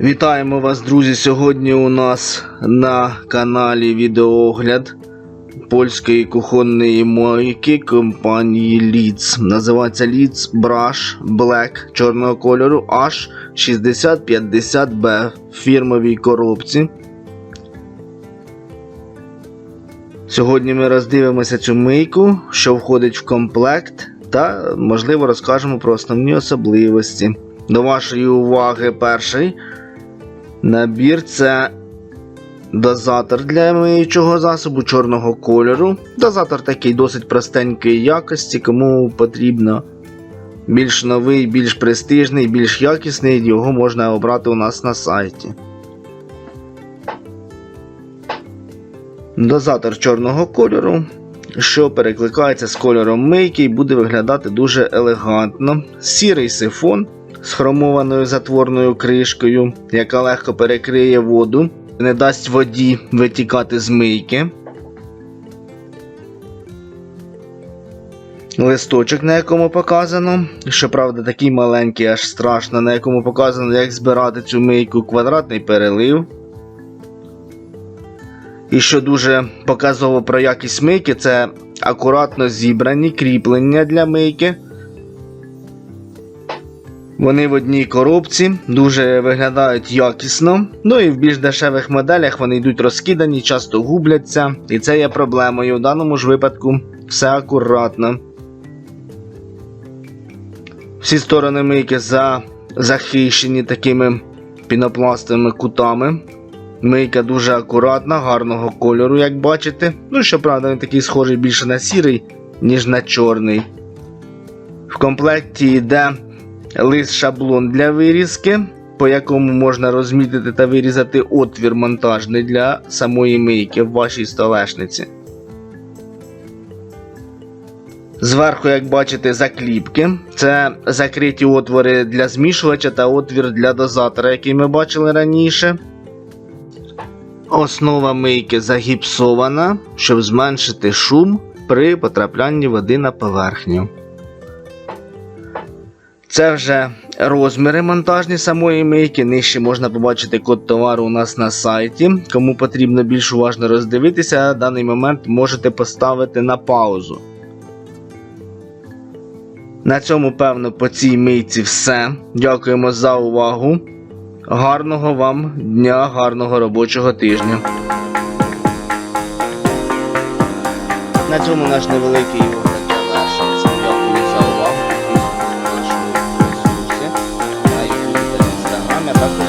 Вітаємо вас, друзі! Сьогодні у нас на каналі відеоогляд польської кухонної мойки компанії Leeds. Називається Leeds Brush Black чорного кольору H6050B в фірмовій коробці. Сьогодні ми роздивимося цю мийку, що входить в комплект, та можливо розкажемо про основні особливості. До вашої уваги перший набір це дозатор для миючого засобу чорного кольору. Дозатор такий досить простенької якості, кому потрібно більш новий, більш престижний, більш якісний, його можна обрати у нас на сайті. Дозатор чорного кольору, що перекликається з кольором мийки і буде виглядати дуже елегантно. Сірий сифон з хромованою затворною кришкою, яка легко перекриє воду, не дасть воді витікати з мийки. Листочок, на якому показано, щоправда, такий маленький, аж страшно, на якому показано, як збирати цю мийку квадратний перелив. І що дуже показово про якість мийки, це акуратно зібрані кріплення для мийки. Вони в одній коробці, дуже виглядають якісно. Ну і в більш дешевих моделях вони йдуть розкидані, часто губляться. І це є проблемою. В даному ж випадку все акуратно. Всі сторони мийки за... захищені такими пінопластовими кутами. Мийка дуже акуратна, гарного кольору, як бачите. Ну, щоправда, він такий схожий більше на сірий, ніж на чорний. В комплекті йде лист шаблон для вирізки, по якому можна розмітити та вирізати отвір монтажний для самої мийки в вашій столешниці. Зверху, як бачите, закліпки. Це закриті отвори для змішувача та отвір для дозатора, який ми бачили раніше. Основа мийки загіпсована, щоб зменшити шум при потраплянні води на поверхню. Це вже розміри монтажні самої мийки. Нижче можна побачити код товару у нас на сайті. Кому потрібно більш уважно роздивитися, даний момент можете поставити на паузу. На цьому, певно, по цій мийці все. Дякуємо за увагу. Гарного вам дня, гарного робочого тижня. На цьому наш невеликий me.